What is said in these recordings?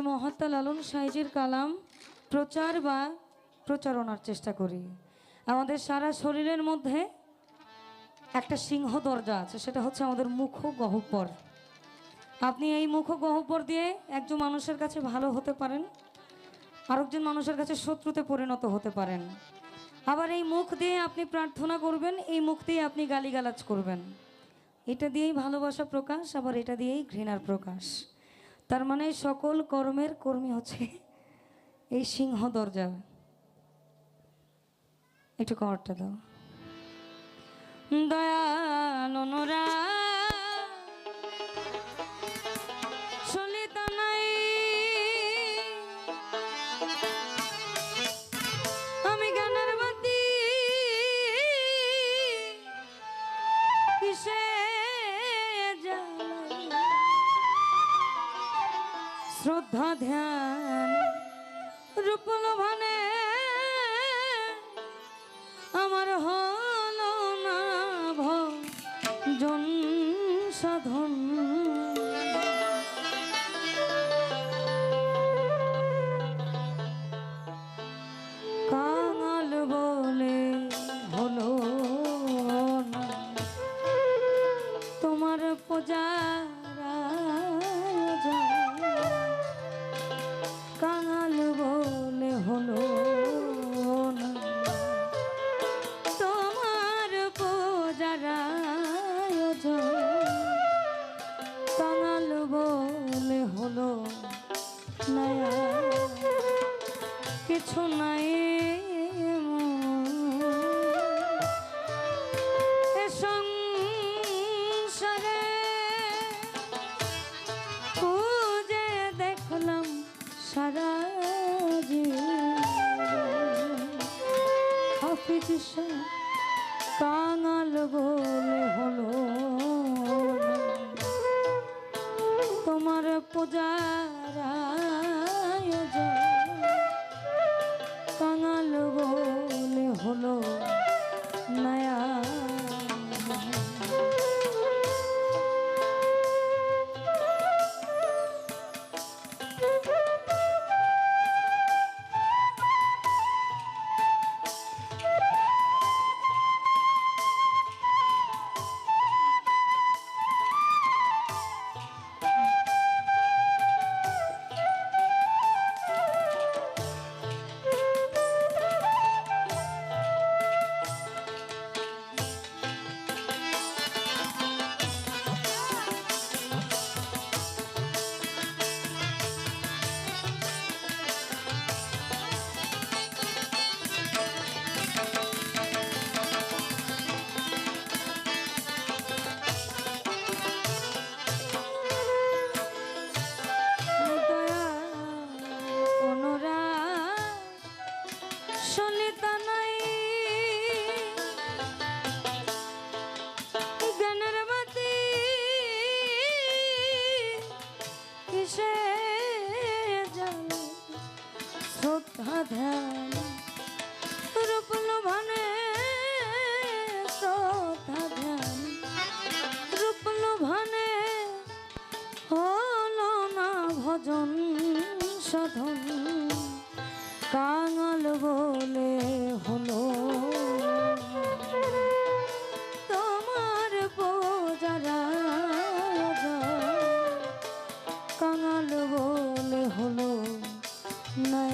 আমরা মহাত্মা লালন সাইজির কালাম প্রচার বা প্রচারণার চেষ্টা করি। আমাদের সারা শরীরের মধ্যে একটা সিংহ দরজা আছে, সেটা হচ্ছে আমাদের মুখ গহ্বর আপনি এই মুখ গহ্বর দিয়ে একজন মানুষের কাছে ভালো হতে পারেন, আরেকজন মানুষের কাছে শত্রুতে পরিণত হতে পারেন। আবার এই মুখ দিয়ে আপনি প্রার্থনা করবেন, এই মুখ দিয়ে আপনি গালিগালাজ করবেন। এটা দিয়েই ভালোবাসা প্রকাশ, আবার এটা দিয়েই ঘৃণার প্রকাশ। তার মানে সকল কর্মের কর্মী হচ্ছে এই সিংহ দরজা। একটু করটা দাও। দয়াল অনুরা শ্রদ্ধা ধ্যান রূপল ভানে আমার হলো না ভজন সাধন। কাঙাল বলে হলো তোমার পূজারা নয়া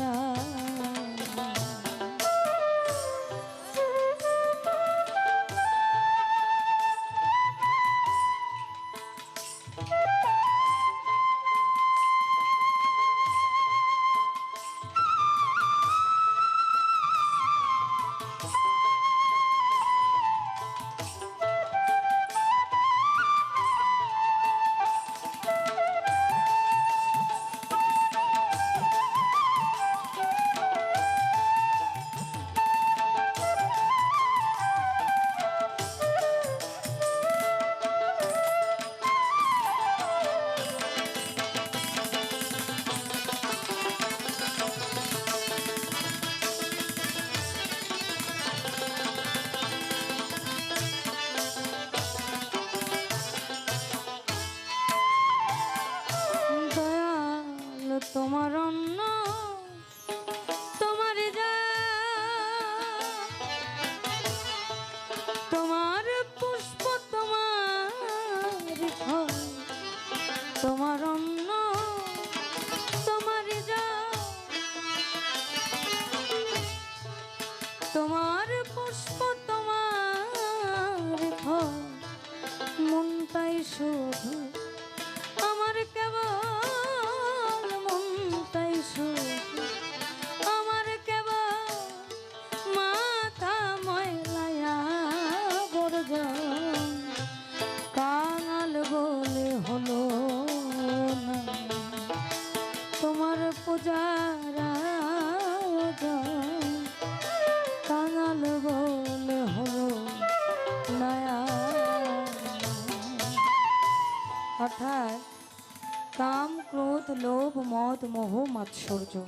কাম, ক্রোধ, লোভ, মদ, মোহ, মাৎসর্য।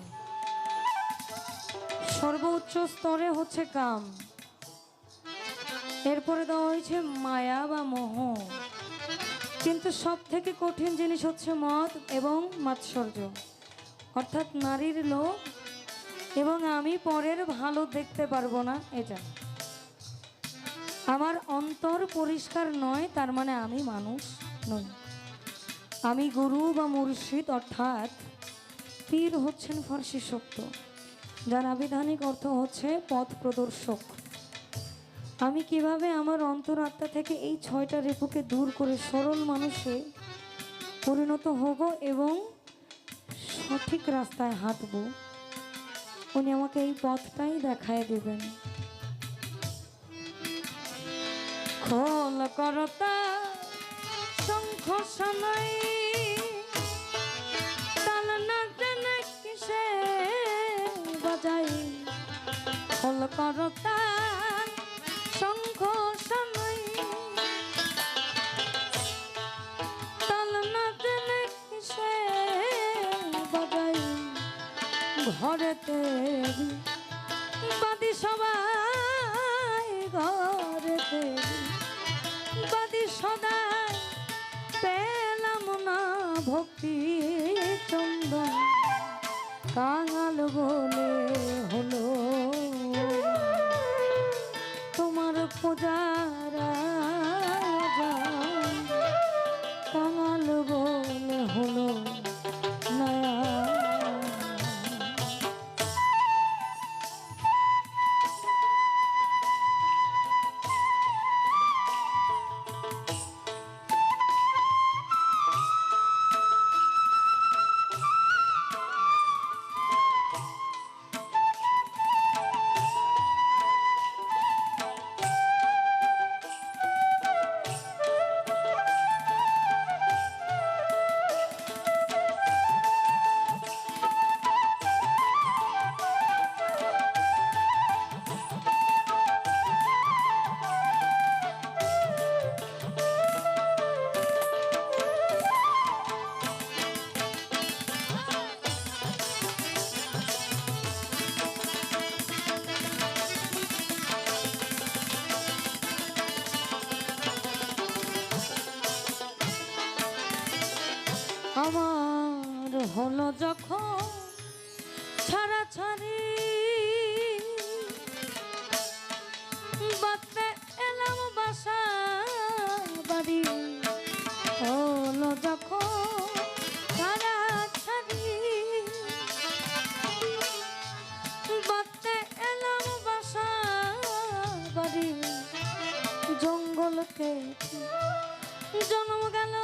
সর্বোচ্চ স্তরে হচ্ছে কাম। এরপরে দেওয়া হয়েছে মায়া বা মোহ। কিন্তু সব থেকে কঠিন জিনিস হচ্ছে মদ এবং মাৎসর্য। অর্থাৎ নারীর লোভ এবং আমি পরের ভালো দেখতে পারব না, এটা। আমার অন্তর পরিষ্কার নয়, তার মানে আমি মানুষ নই। আমি গুরু বা মুর্শিদ, অর্থাৎ পীর হচ্ছেন ফার্সি শব্দ, যার আবিধানিক অর্থ হচ্ছে পথ প্রদর্শক। আমি কীভাবে আমার অন্তরাত্মা থেকে এই ছয়টা রেপুকে দূর করে সরল মানুষে পরিণত হব এবং সঠিক রাস্তায় হাঁটব, উনি আমাকে এই পথটাই দেখায় দেবেন। খোল করতা শঙ্খ কিসে বাজাই। খোল করতা ঘরেতে বাদি সবাই ঘরেতে। বাদি সদাই পেলাম না ভক্তি চন্দন কাঙাল বলে হলো। তোমার পূজার হলো যখন ছাড়া ছাড়ি বাতে এলাম বাসা বাড়ি, হলো যখন ছাড়া ছাড়ি বাতে এলাম বাসা বাড়ি জঙ্গলকে জন্ম গেল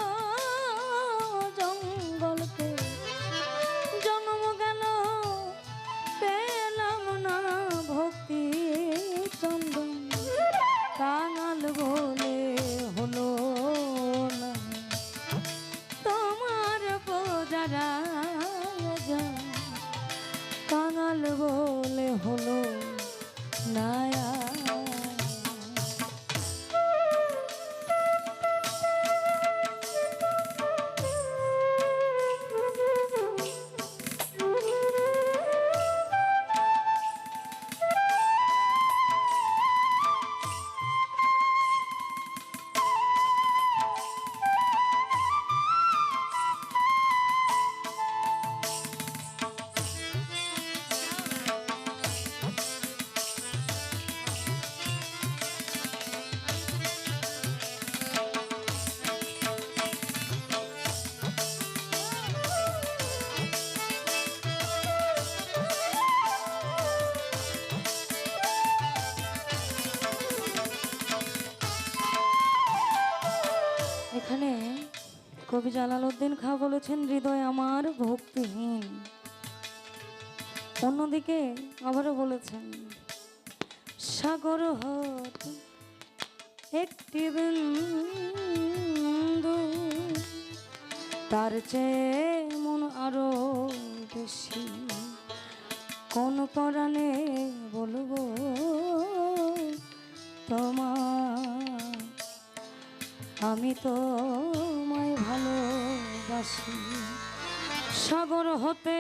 কবি জালালউদ্দিন খা বলেছেন, হৃদয় আমার ভক্তিহীন। অন্যদিকে আবারও বলেছেন, সাগর হতে একটি তার চেয়ে মন আরও বেশি। কোন পরাণে বলব তোমার আমি তো মায় ভালোবাসি। সাগর হতে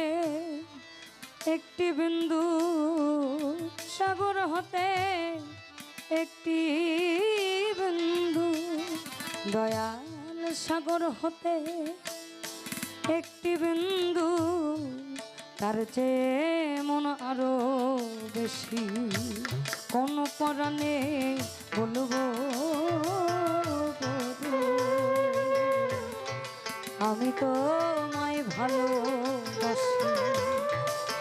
একটি বিন্দু, সাগর হতে একটি বিন্দু। দয়াল সাগর হতে একটি বিন্দু, তার চেয়ে মন আরও বেশি। কোন পরাণে বলব আমি তো মায় ভালোবাসি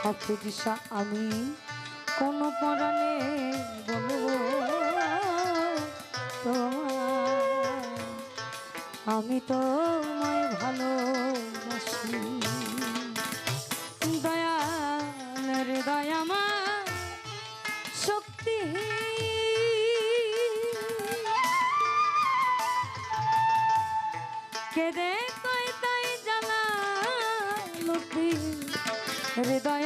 অফিসা আমি কোনো পরাণে বলব আমি তো মায় ভালোবাসি দয়ালের দয়ামা শক্তি কেদে হৃদয়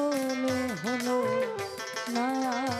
বলে হলো না।